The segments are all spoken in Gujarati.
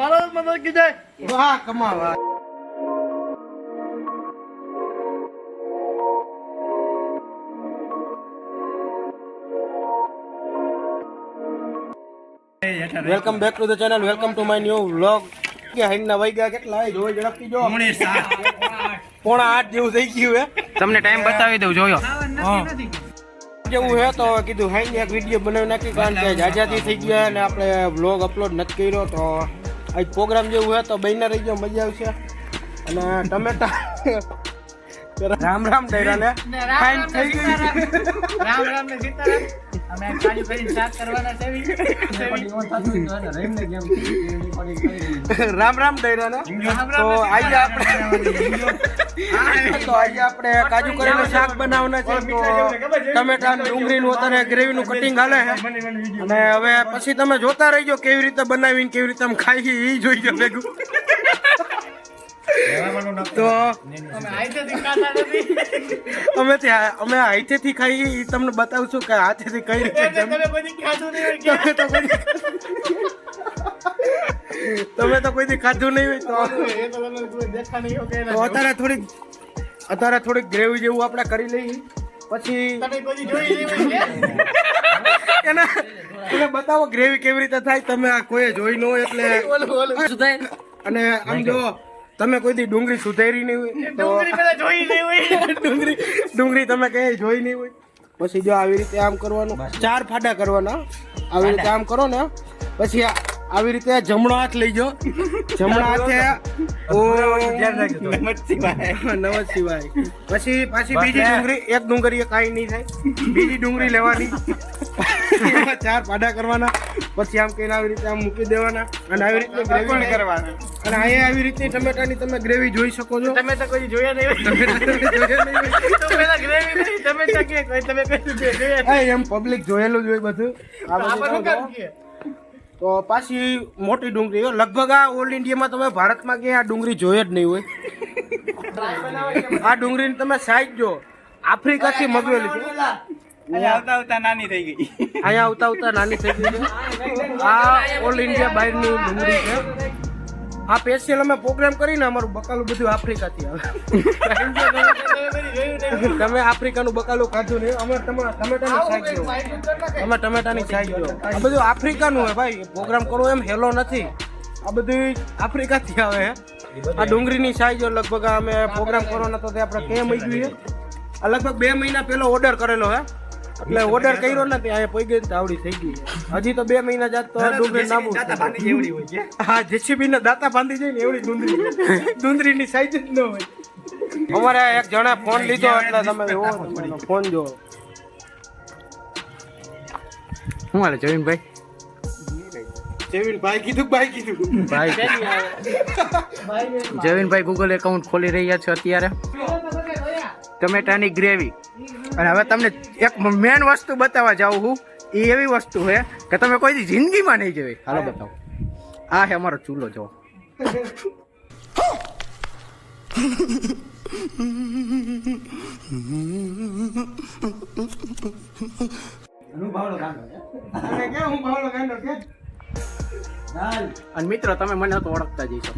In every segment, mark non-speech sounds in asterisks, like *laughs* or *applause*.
ભારત માતા કી જય વાહ કમા વાહ welcome back to the channel welcome to my new vlog કે હાઈના વાગ્યા કેટલા હોય જોઈ ઝડપથી જો પોણા આઠ જેવું થઈ ગયું હે તમને ટાઈમ બતાવી દઉં જોયો જેવું હે તો કીધું હાઈ એક વીડિયો બનાવી નાખી કારણ કે જાજાથી થઈ ગયા અને આપણે વ્લોગ અપલોડ નથી કર્યો તો આજ પ્રોગ્રામ જેવું હોય તો બહેને રહી ગયો મજા આવશે. અને ટમેટા રામ રામ ડૈરાને ફાઇન થઈ ગઈ રામ રામ ને સીતારામ. અમે આ કરીને શાક કરવાના છે *laughs* રામ રામ ડૈરાને તો આજે આપણે તો આજે આપણે કાજુ કરેલું શાક બનાવવાના છે. તો ટમેટા અને ડુંગળીનું અત્યારે ગ્રેવીનું કટિંગ હાલે છે. અને હવે પછી તમે જોતા રહીજો કેવી રીતે બનાવીને કેવી રીતે આમ ખાઈ એ જોઈજો ભેગું. તો અમે આઈથી ખાતા અમે ત્યાં અમે હાથેથી ખાઈએ એ તમને બતાવશું કે હાથેથી કઈ રીતે તમે તમે તો કોઈ તમે તો કોઈ દી ખાધું નહીં હોય તો એ તો તમે કોઈ દેખા નહીં હોય કે તો અત્યારે થોડીક અત્યારે થોડીક ગ્રેવી જેવું આપણે કરી લઈએ. પછી તમે કોઈ જોઈ નહીં હોય કે? એના એને બતાવો ગ્રેવી કેવી રીતે થાય. તમે આ કોઈ જોઈ ન હોય એટલે અને આમ જો તમે કોઈ દી ડુંગળી સુધારી નહીં હોય? તો ડુંગળી પેલા જોઈ નહીં હોય. *laughs* ડુંગળી ડુંગળી તમે કઈ જોઈ નહીં હોય? પછી જો આવી રીતે આમ કરવાનું ચાર ફાડા કરવાના. આવી રીતે આમ કરો ને પછી આ- આવી રીતે જમણો હાથ લઈ જો જમણા હાથે ઓમ. નમઃ શિવાય. પછી પાછી બીજી ડુંગળી એક ડુંગળી કાંઈ નહીં થાય. બીજી ડુંગળી લેવાની. એમાં ચાર પાડા કરવાના પછી આમ કહીને આવી રીતે આમ મૂકી દેવાના અને આવી રીતે ગ્રેવી કરવાના? અને અહીંયા આવી રીતે ટમેટાની તમે ગ્રેવી જોઈ શકો છો. તમે તો કોઈ જોયા નહીં એમ પબ્લિક જોયેલું જ હોય બધું. તો પાછી મોટી ડુંગળી હોય લગભગ આ ઓલ ઇન્ડિયામાં તમે ભારતમાં ક્યાંય આ ડુંગળી જોઈએ જ નહીં હોય. આ ડુંગળીની તમે સાઈઝ જો આફ્રિકાથી મગવેલી છે. આવતા આવતા નાની થઈ ગઈ. અહીંયા આવતા આવતા નાની થઈ ગઈ છે. આ ઓલ ઇન્ડિયા બહારની ડુંગળી છે. આ સ્પેશિયલ અમે પ્રોગ્રામ કરીને અમારું બકાલું બધું આફ્રિકાથી આવે. તમે આફ્રિકાનું બકાલું ખાધું નહીં. અમે તમારા ટમેટાની સાઈઝ અમે ટમેટાની સાઈઝ જો આ બધું આફ્રિકાનું હોય ભાઈ. પ્રોગ્રામ કરવો એમ હેલો નથી. આ બધું આફ્રિકાથી આવે. હે આ ડુંગળીની સાઈઝ લગભગ અમે પ્રોગ્રામ કરવાનો તો તે આપણે કેમ આવી ગયું આ લગભગ બે મહિના પહેલો ઓર્ડર કરેલો હે. એટલે ઓર્ડર કર્યો નથી અહીંયા પડી ગઈ ને તો આવડી થઈ ગઈ. હજી તો બે મહિના જાત તો ડુંગળી નાબૂદ એવડી હોય છે. હા જેસીબી ને દાંતા બાંધી જાય ને એવડી ડુંગળી. *laughs* ડુંગળીની સાઈઝ જ ન હોય. અમારે એક જણા ફોન લીધો એટલે તમે ફોન જો. શું હાલે જમીનભાઈ જેવીન ભાઈ કીધું. ભાઈ કીધું. ભાઈ જમીનભાઈ ગૂગલ એકાઉન્ટ ખોલી રહ્યા છે અત્યારે. ટમેટાની ગ્રેવી અને હવે તમને એક મેન વસ્તુ બતાવવા જાઉં હું. એ એવી વસ્તુ છે કે તમે કોઈ દી જિંદગીમાં નહીં જવી. હાલો બતાવો. આ છે અમારો ચૂલો જો અને કે હું ભાવલો ગાંડો કે અને મિત્રો તમે મને તો ઓળખતા જઈશો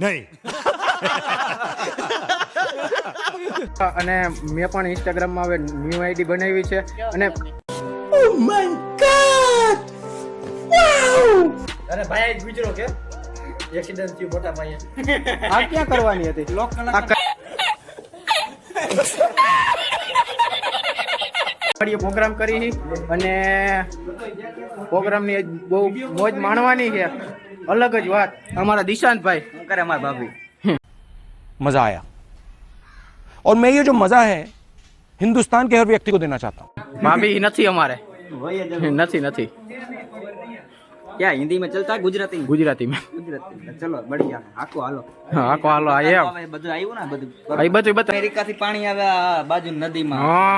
હું *laughs* અને મેં પણ ઇન્સ્ટાગ્રામમાં હવે ન્યુ આઈડી બનાવી છે. અને ઓ માય ગોડ વાવ અરે ભાઈ આજ ગુજરો કે? એક્સિડન્ટ થયો મોટા ભાઈએ. આ ક્યાં કરવાની હતી? લોક કલાક પ્રોગ્રામ કરી. અને પ્રોગ્રામની બહુ મોજ માણવાની છે. અલગ જ વાત. અમારા દિશાંતભાઈ. કરે અમારા ભાભી. મજા આયા. और मैं ये जो मज़ा है हिंदुस्तान के हर व्यक्ति को देना चाहता हूँ ભાભી નથી અમારે નથી નથી क्या हिंदी में चलता है गुजराती ગુજરાતીમાં गुजराती चलो बढ़िया आको हालो હા આખો હાલો આ એમ હવે બધું આવ્યું ને બધું આ બધું બતા અમેરિકા થી પાણી આવે આ બાજુ નદીમાં હા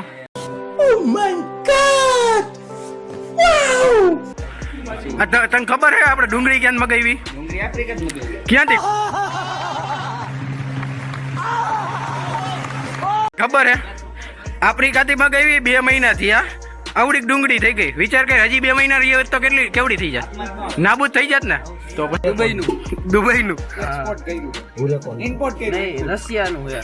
આ ત- તને ખબર હે આપણે ડુંગળી ક્યાં મગાવી ડુંગળી આફ્રિકા જ મૂકી ક્યાંથી *laughs* ખબર હે? આફ્રિકાથી ગઈ બે મહિનાથી થયા આવડી ડુંગળી થઈ ગઈ. વિચાર કે હજી બે મહિના રહી હોત તો કેટલી કેવડી થઈ જાય નાબૂદ થઈ જાત ને? તો દુબઈ નું રશિયાનું હે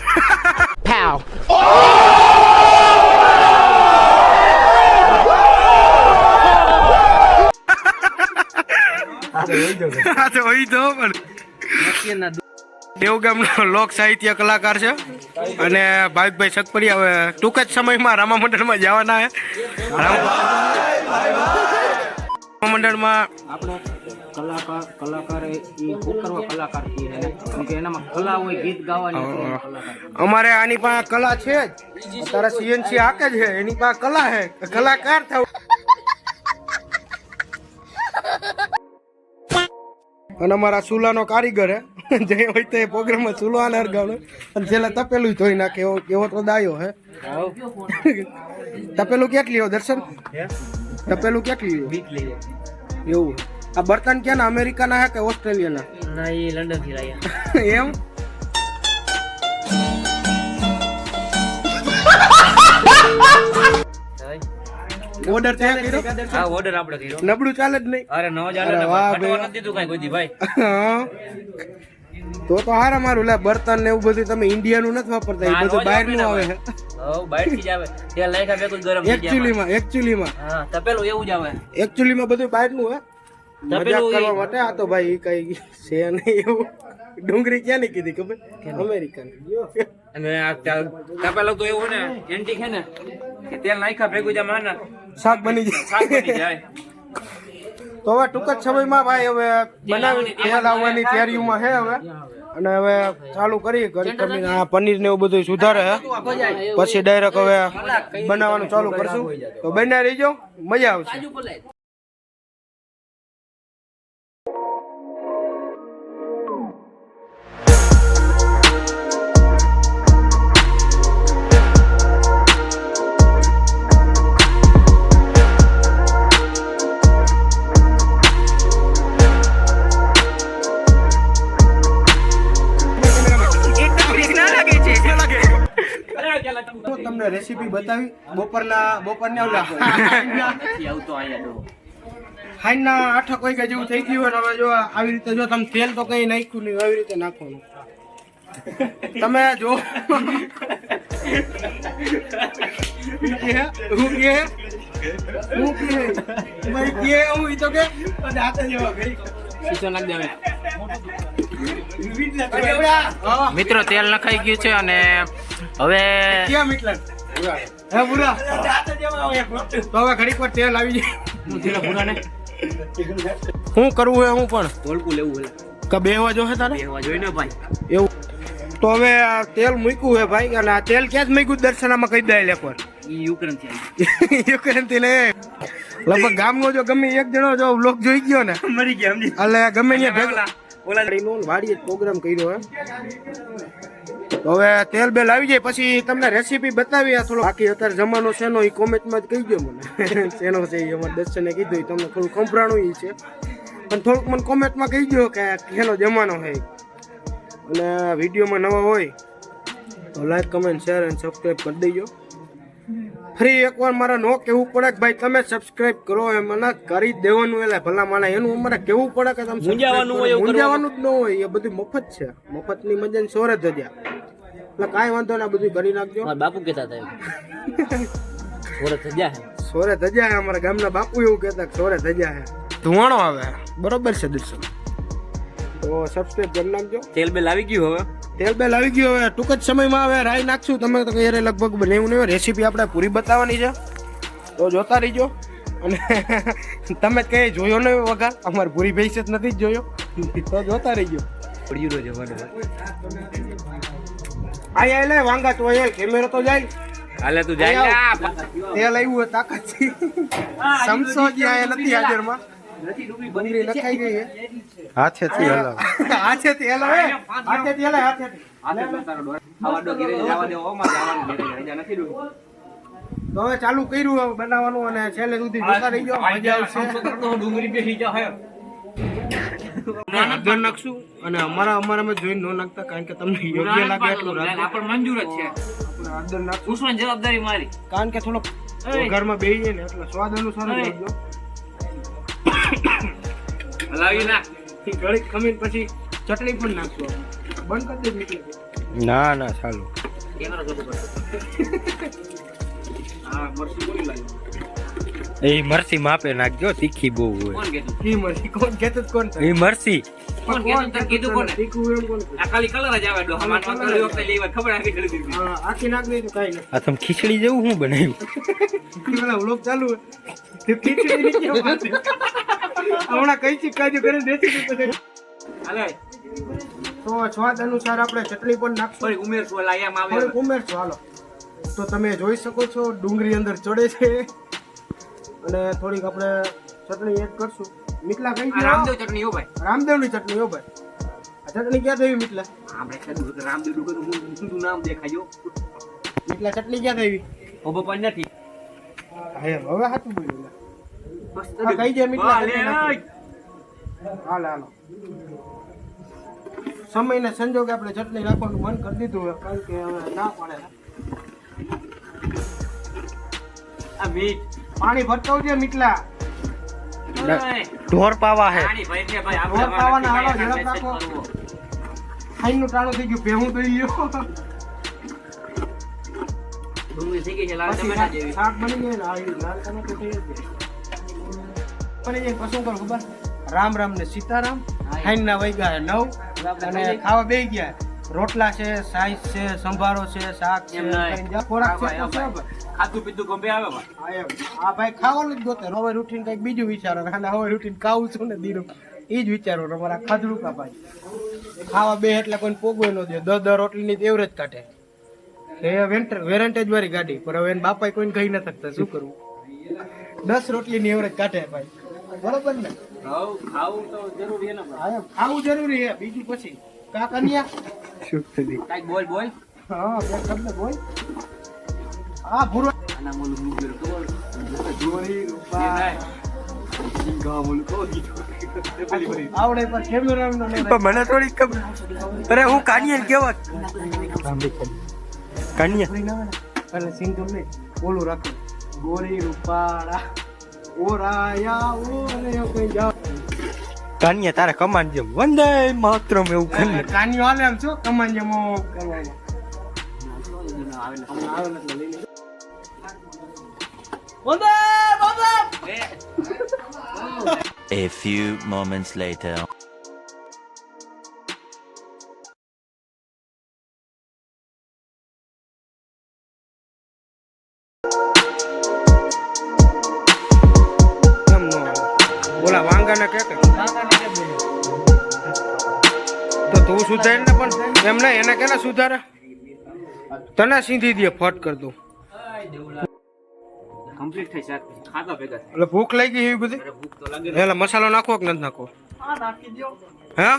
ઇમ્પોર્ટ તો હોય તો પણ. દેવગામનો લોક સાહિત્ય કલાકાર છે? અને ભાવિકભાઈ સતપરી હવે ટૂંક જ સમયમાં રામા મંડળમાં જવાના છે રામા મંડળમાં આપણે કલાકાર કલાકાર એ કરવા કલાકાર કેમ કે એનામાં કલા હોય ગીત ગાવાની અમારે આની પાસે કલા છે જ. તારા સીએનસી આકે છે. એની પાસે કલા છે. કલાકાર થવું અને અમારા ચૂલાનો કારીગર હે. *laughs* જે હોય તે પ્રોગ્રામમાં ચૂલો આને અને છેલ્લે તપેલું ધોઈ નાખે એવો એવો તો દાયો હે. *laughs* તપેલું કેટલી હો દર્શન? તપેલું કેટલી એવું આ બર્તન ક્યાં ક્યાંના અમેરિકાના હે કે ઓસ્ટ્રેલિયાના? ના એ લંડનથી લાયા. *laughs* એમ? ઓર્ડર ત્યાં કર્યો? હા ઓર્ડર આપણે કર્યો. નબળું ચાલે જ નહીં. અરે ન ચાલે વાહ ભાઈ. નથી દીધું કાંઈ કોઈ ભાઈ. તો તો હારા મારું લે બર્તન ને એવું બધું તમે ઇન્ડિયા નું નથી વાપરતા એ બધું બહારનું આવે. બહારથી જ આવે. તેલ નાખ્યા બે કોઈ ગરમ થઈ માં એકચ્યુઅલીમાં એકચ્યુઅલીમાં હા તપેલું એવું જ આવે. એકચ્યુઅલીમાં બધું બહારનું હે? મજાક તપેલું કરવા માટે આ તો ભાઈ ઈ કઈ છે નહીં એવું. ડુંગળી ક્યાં ની કીધી ખબર? અમેરિકન. અને આ ત- તો એવું ને એન્ટી છે ને કે તેલ નાખ્યા ભેગું જા આમ શાક બની જાય. શાક બની જાય. તો હવે ટૂંક જ સમયમાં ભાઈ હવે બનાવી તેલ આવવાની તૈયારીઓમાં છે હવે. અને હવે ચાલુ કરી કરીને આ પનીર ને એવું બધું સુધારે પછી ડાયરેક્ટ હવે બનાવવાનું ચાલુ કરશું. તો બને રહીજો મજા આવશે. બપોરના બપોરને આવલા નથી આવતો અહીંયા જો હાઈના આઠક વાગ્યા જેવું થઈ ગયું હોય ને હવે જો આવી રીતે જો તમે તેલ તો કઈ નાખ્યું નહીં આવી રીતે નાખવાનું. તમે જો હું કે હું કે ભાઈ કે હું ઈ તો કે હાથ જેવા ગઈ સીસો નાખ દેવે મિત્રો તેલ નખાઈ ગયું છે અને હવે ક્યાં મીટલા હે પૂરા તો હવે ઘડીક વાર તેલ આવી જાય. શું કરવું હે હું પણ? તોલકું લેવું હે. કે બેહવા જો હે તારે? એવા જોઈને ભાઈ. એવું. તો હવે આ તેલ મૂક્યું હે ભાઈ અને આ તેલ ક્યાં જ મૂક્યું? દર્શનામાં કહી દે એકવાર પર યુક્રેનથી યુક્રેનથી લે. લગભગ ગામનો જો ગમે એક જણો જો વ્લોગ જોઈ ગયો ને મરી ગયા એટલે ગમે ત્યાં ભેગા ઓલા વાડીએ પ્રોગ્રામ કર્યો હે. હવે તેલ બેલ આવી જાય પછી તમને રેસીપી બતાવી આ થોડો. બાકી અત્યારે જમાનો શેનો એ કોમેન્ટમાં જ કહી દો મને. *laughs* શેનો છે એ અમારે દર્શને કીધું તમને થોડું એ છે. પણ થોડુંક મને કોમેન્ટમાં કહી દો કે શેનો જમાનો છે અને વિડીયોમાં નવા હોય તો લાઈક કમેન્ટ શેર અને સબસ્ક્રાઈબ કરી દેજો. ફરી એકવાર મારે નો કહેવું પડે કે ભાઈ તમે સબસ્ક્રાઇબ કરો એમ મને કરી દેવાનું એટલે ભલા માને એનું અમારે કેવું પડે કે તમે મૂંઝાવાનું હોય મૂંઝાવાનું જ ન હોય એ બધું મફત છે. મફતની મજા સોરે જ એટલે કાંઈ વાંધો ના બધું કરી નાખજો. મારા બાપુ કહેતા હતા સોરે થજા હે. સોરે ધજા હે અમારા ગામના બાપુ એવું કહેતા સોરે થજા હે. ધુવાણો આવે. બરોબર છે દર્શન. તો સબસ્ક્રાઇબ કરી નાખજો. તેલ બેલ આવી ગયું હવે? તેલ બેલ આવી ગયું હવે. ટૂંક જ સમયમાં હવે રાઈ નાખશું. તમે તો કઈ લગભગ બનાવ્યું નહીં રેસીપી આપણે પૂરી બતાવવાની છે. તો જોતા રહીજો. અને *laughs* તમે કઈ જોયો નહીં વગર. અમારે પૂરી ભેંસ જ નથી જ જોયો. તો જોતા રહીજો. પડ્યું રહ્યો જવાનું. આયા લે વાંગા તો એ કેમેરો તો જાય. હાલે તું જાય. લે આવ્યું હોય તાકાતથી સમસો જ આયા નથી હાજરમાં. ડુંગળી નખાઈ ગઈ છે. હાથેથી હલાવ. *laughs* હાથેથી હલાવે હાથેથી હલાવે હાથેથી. ખાવા દો ઘેરે જવા દો ઓમાં જવાનું ઘેરે રજા નથી દઉં તો હવે ચાલુ કર્યું બનાવવાનું અને છેલ્લે સુધી જોતા રહીજો. મજા આવશે. ડુંગળી બેસી જા હે નાખશું અને અમારા અમારામાં જોઈને ન નાખતા કારણ કે તમને યોગ્ય લાગે એટલું રાખજો. મંજૂર જ છે. હળદર નાખશું. ઉસવાની જવાબદારી મારી. કારણ કે થોડો વઘારમાં બેસી જાય ને એટલે સ્વાદ અનુસાર જ નાખજો હલાવી નાખ ઘડીક ખમીને પછી ચટણી પણ નાખજો બંધ કરી દે મીઠી ના ના ચાલો. કેમેરો *laughs* હા મરસી બોલી લાવી એ મરસી માપે નાખજો તીખી બહુ હોય. કોણ કીધું એ મરસી કોણ કહેતું કોણ એ મરસી. કોણ કીધું તને કીધું કોને? તીખું એમ કોણ આ ખાલી કલર જ આવે ડો હમણાં તો વખતે લેવા ખબર આવી કરી દીધી હા, આખી નાખ તો કાઈ નહીં આ તમ ખીચડી જેવું હું બનાવ્યું? પેલા વ્લોગ ચાલુ. તે ખીચડી ની કેમ વાત હમણાં કઈ ચીજ કાજુ કરીને દેશી પછી હાલે. તો સ્વાદ અનુસાર આપણે ચટણી પણ નાખશું. ઉમેરશું ઉમેર છું લાયા માં આવે ઉમેરશું હાલો. તો તમે જોઈ શકો છો ડુંગળી અંદર ચડે છે. અને થોડીક આપણે ચટણી એડ કરશું. મીઠલા કઈ રામદેવ ચટણી હો ભાઈ. રામદેવની ચટણી હો ભાઈ. આ ચટણી ક્યાં થઈ મીઠલા? આપણે રામદેવ ડુગરનું શું નામ દેખાયો મીઠલા ચટણી ક્યાં થઈ? ઓ બાપા નથી. હા હવે હાથું બોલ્યું મસ્ત કઈ દે મીઠલા. હાલો હાલો. સમયને સંજોગે આપણે ચટણી રાખવાનું મન કરી દીધું હોય કારણ કે હવે ના પડે. આ મીઠ. પાણી ભરતો છે મીઠલા ઢોર પાવા હે. ઢોર પાવા ખાવાના હાલો, ઝડપ રાખો. ખાઈ નું ટાણું થઈ ગયું ભેહું થઈ ગયો. ને રામ રામ ને સીતારામ. ખાઈના વૈગા હે નવ. અને ખાવા બે ગયા. રોટલા છે સાઈઝ છે સંભારો છે શાક છે. ખોરાક છે. ખાધું પીધું ગમે આવે હા આ ભાઈ ખાવાનું જ ગોતે હવે રૂટીન કંઈક બીજું વિચારો. અને હવે રૂટીન ખાવું છું ને દીરું એ જ વિચારો તમારા ખાધડું કા ભાઈ? ખાવા બે એટલે કોઈ પોગવે ન દે. દસ દસ રોટલીની એવરેજ કાઢે એ વેન્ટર વેરેન્ટેજ વાળી ગાડી. પણ હવે એને બાપા કોઈને કહી ન શકતા. શું કરવું દસ રોટલીની એવરેજ કાઢે ભાઈ. બરોબર ને? ખાવું તો જરૂરી. ખાવું જરૂરી છે. બીજું પછી. કા કન્યા કાંઈક બોલ બોલ. હા બે શબ્દ બોલ. હા ભૂરો આના મોલું મૂકેલું ખબર? જોરી રૂપા. નહીં. ગામ ઓલું કહો દીધું. પેલી બધી. આવડે પણ કેમેરા નો પણ મને થોડી ખબર. અરે હું કાનિયન કેવા કાનિયા એટલે સિંગ ગમે બોલું રાખો. ગોરી રૂપાળા. ઓરાયા ઓરે કઈ જાવ કાનિયા તારે કમાન જેમ વંદે માતરમ એવું કરી કાનિયો હાલે આમ છો કમાન જેમો કરવામાં આવે ને. હમણાં આવે ને એટલે લઈ લેજો. A few moments later. કેમ નો આવે? ઓલા વાંગાને કે સુધાર ને પણ એમ નહીં એને કેના સુધારે? તને સીધી દે ફટ કર દઉં કમ્પ્લીટ થઈ શાક ખાતા ભેગા એટલે ભૂખ લાગી એવી બધી? ભૂખ તો લાગે એટલે મસાલો નાખો કે નથી નાખો? હે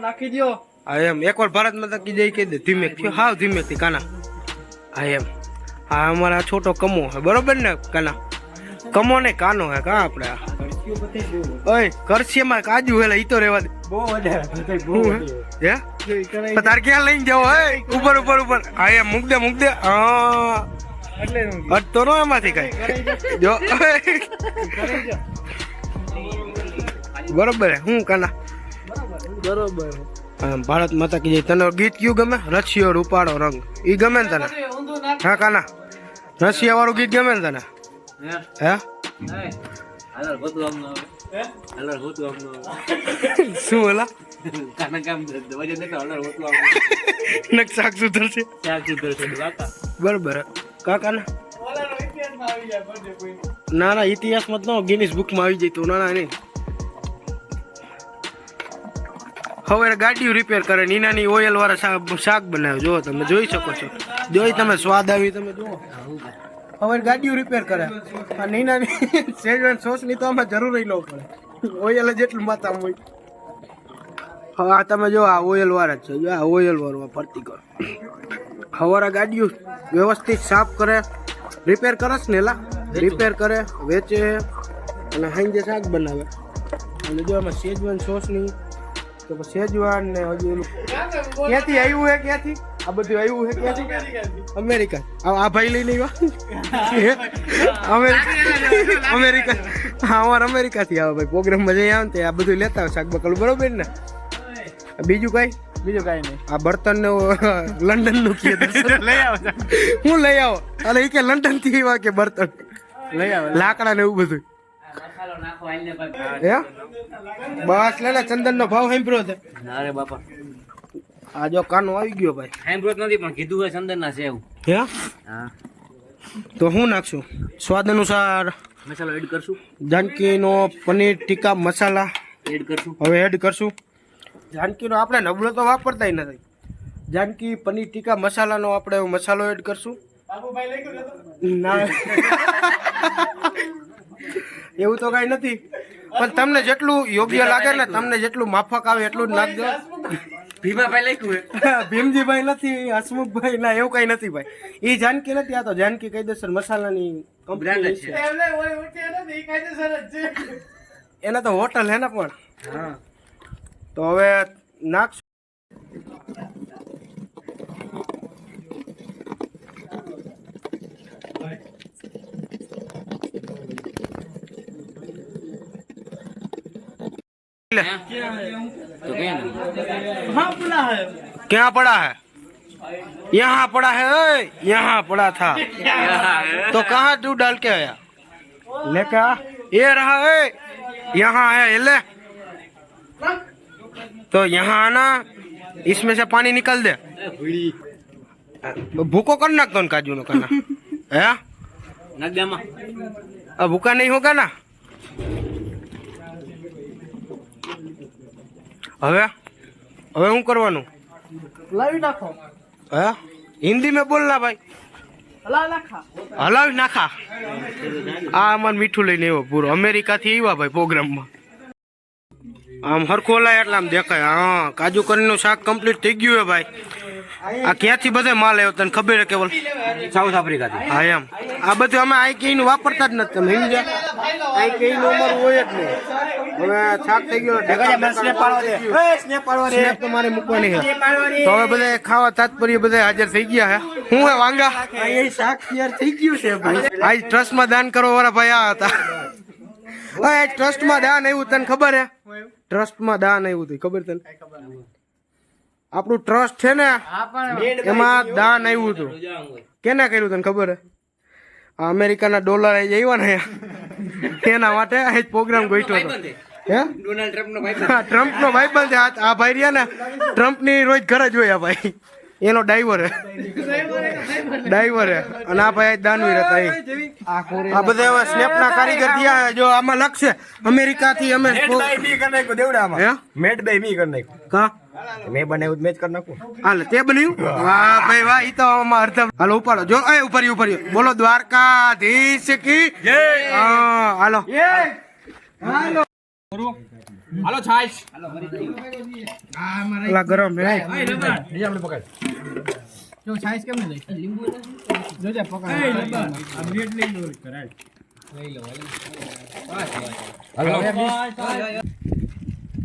નાખી દો હા? એમ એકવાર ભારત માતા કી જય કહી દે ધીમે હાવ ધીમેથી કાના? હા એમ. હા અમારા છોટો કમો હે બરોબર ને કાના? કમો ને કાનો હે કા આપણે આ? ઓય કરશીમાં કાજુ હેલા ઈ તો રેવા દે બહુ વધારે હું હે હે પણ તાર ક્યાં લઈને જાવ હે ઉપર ઉપર ઉપર હા એમ મૂક દે મૂક દે હા અટ તો નો એમાંથી કઈ જો બરોબર હે હું કાના બરોબર ભારત માતા કી જય તને ગીત કયું ગમે રશિયો રૂપાળો રંગ ઈ ગમે ને તને હા કાના રશિયા વાળું ગીત ગમે ને તને હે હે હોતું આમ નો આવે હોતું આમ નો શું ઓલા કાના કામ વજન દેતા હાલર હોતું આમ નક શાક સુધર છે કાકા બરોબર. કાકા ના ના ના ઇતિહાસમાં તો ગિનિસ બુકમાં આવી જાય તો ના ના નહીં. હવે ગાડીઓ રિપેર કરે ની નાની ઓઇલ વાળા શાક શાક બનાવે. જો તમે જોઈ શકો છો. જોઈ તમે સ્વાદ આવી તમે જુઓ. હવે ગાડીઓ રિપેર કરે. અને નીનાની *laughs* શેજવાન સોસની તો આમાં જરૂર ન પડે. ઓઇલ જ એટલું માતા હોય. હવે આ તમે જો, આ ઓઇલ વાળા જ છે. જો આ ઓઇલ વાળું ફરતી કરો. હવારા ગાડીઓ વ્યવસ્થિત સાફ કરે. રિપેર કરસ ને, એલા? રિપેર કરે, વેચે અને હાંજે શાક બનાવે. અને જો આમાં સેજવાન સોસની તો સેજવાન ને હજુ ક્યાંથી આવ્યું હે ક્યાંથી? આ બધું આવ્યું છે ક્યાંથી? અમેરિકા. આ આ ભાઈ લઈને આવ્યા? અમેરિકા અમેરિકા હા અમારે અમેરિકાથી આવે ભાઈ. પ્રોગ્રામમાં જઈ આવે ને આ બધું લેતા આવે. શાક બકલું બરોબર ને? બીજું કઈ? બીજું કાંઈ નહીં. આ બર્તન ને લંડનનું કીએ *laughs* લઈ આવો. હું લઈ આવો? અરે એ કે લંડનથી આવ્યા કે બર્તન? લઈ આવો લાકડા ને એવું બધું. હે? બસ લે ચંદન નો ભાવ સાંભળ્યો છે. અરે બાપા. આ જો કાનો આવી ગયો ભાઈ. સાંભળ્યો જ નથી પણ કીધું હોય ચંદન ના છે એવું. હે? હા. તો હું નાખશું? સ્વાદ અનુસાર મસાલો એડ કરશું. જાનકીનો પનીર ટીકા મસાલા. એડ કરશું. હવે એડ કરશું. જાનકીનો આપણે નબળો તો વાપરતા નથી. જાનકી પનીર ટીકા મસાલાનો આપણે મસાલો એડ કરશું. ના. એવું તો કઈ નથી. પણ તમને જેટલું યોગ્ય લાગે ને તમને જેટલું માફક આવે એટલું જ નાખજો. ભીમા ભાઈ લખ્યું ભીમજીભાઈ નથી હસમુખભાઈ ના એવું કઈ નથી ભાઈ. એ જાનકી નથી આ તો જાનકી કાયદેસર મસાલાની કંપની છે. છે. એના તો હોટલ હે ને પણ. હા. તો હવે तो क्या है क्या पड़ा है? यहाँ पड़ा है यहाँ पड़ा था। तो कहाँ तू डाल के आया? लेके ये रहा है यहाँ है ले। तो यहाँ आना इसमें से पानी निकल दे। भूखो करना तो उनका जूनो करना। *laughs* है? भूखा नहीं होगा ना? હવે? હવે શું કરવાનું? લાવી નાખો. હે? હિન્દી મેં બોલના ભાઈ. હલાવી નાખા. આ અમાર મીઠું લઈને આવ્યો પૂરો. અમેરિકાથી આવ્યા ભાઈ પ્રોગ્રામમાં. આમ હરખું હલાય એટલે આમ દેખાય. હા કાજુ કરીનું શાક કમ્પ્લીટ થઈ ગયું હે ભાઈ. આ ક્યાંથી બધે માલ આવ્યો તને ખબર હે કેવલ સાઉથ આફ્રિકાથી હા એમ. આ બધું અમે આઈ કઈ વાપરતા જ નથી. તમે સમજ્યા? આઈ કઈ નું અમારું હોય જ નહીં. હવે થાક થઈ ગયો. સ્નેપ તમારે મૂકવાની છે. તો હવે બધા ખાવા તાત્પર્ય બધા હાજર થઈ ગયા હે હું હે વાંગા? એ શાક તૈયાર થઈ ગયું છે ભાઈ. આજ ટ્રસ્ટમાં દાન કરવા વાળા ભાઈ આ હતા. હવે આજ ટ્રસ્ટમાં દાન આવ્યું તને ખબર હે? ટ્રસ્ટમાં દાન આવ્યું તું ખબર તને? આપણું ટ્રસ્ટ છે ને એમાં દાન આવ્યું હતું. કેને કર્યું તને ખબર હે? આ અમેરિકાના ડોલર આવી આવ્યા ને તેના માટે આજ પ્રોગ્રામ ગોઠવ્યો હતો. ડોનાલ્ડ ટ્રમ્પ નો ભાઈ હા, ટ્રમ્પનો ભાઈબંધ છે. આ આ ભાઈ રહ્યા ને ટ્રમ્પની રોજ ઘરે જ હોય આ ભાઈ. એનો ડ્રાઈવર હે. ડ્રાઈવર હે. અને આ ભાઈ દાનવીર હતા આ બધા હવે સ્નેપના કારીગર થયા જો આમાં લખશે અમેરિકાથી અમે હે? મેટ બે મી કરી નાખ્યું. કા? મેં બનાવ્યું મેચ કરી નાખું. હાલ તે બન્યું? વાહ ભાઈ વાહ ઈ તો આમાં અર્ધ હાલો ઉપાડો. જો એ ઉપર ઉપર બોલો દ્વારકાધીશ કી? જય હા હાલો. હાલો. છાશ ઓલા ગરમ હે. જો છાઈસ કેમ નહીં લીંબુ જોજે પકડ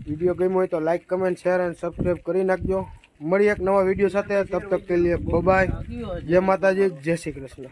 વીડિયો ગમ્યો હોય તો લાઈક કમેન્ટ શેર અને સબસ્ક્રાઇબ કરી નાખજો. મળી એક નવા વીડિયો સાથે. તબ તક કે લીએ બાય જય માતાજી જય શ્રી કૃષ્ણ.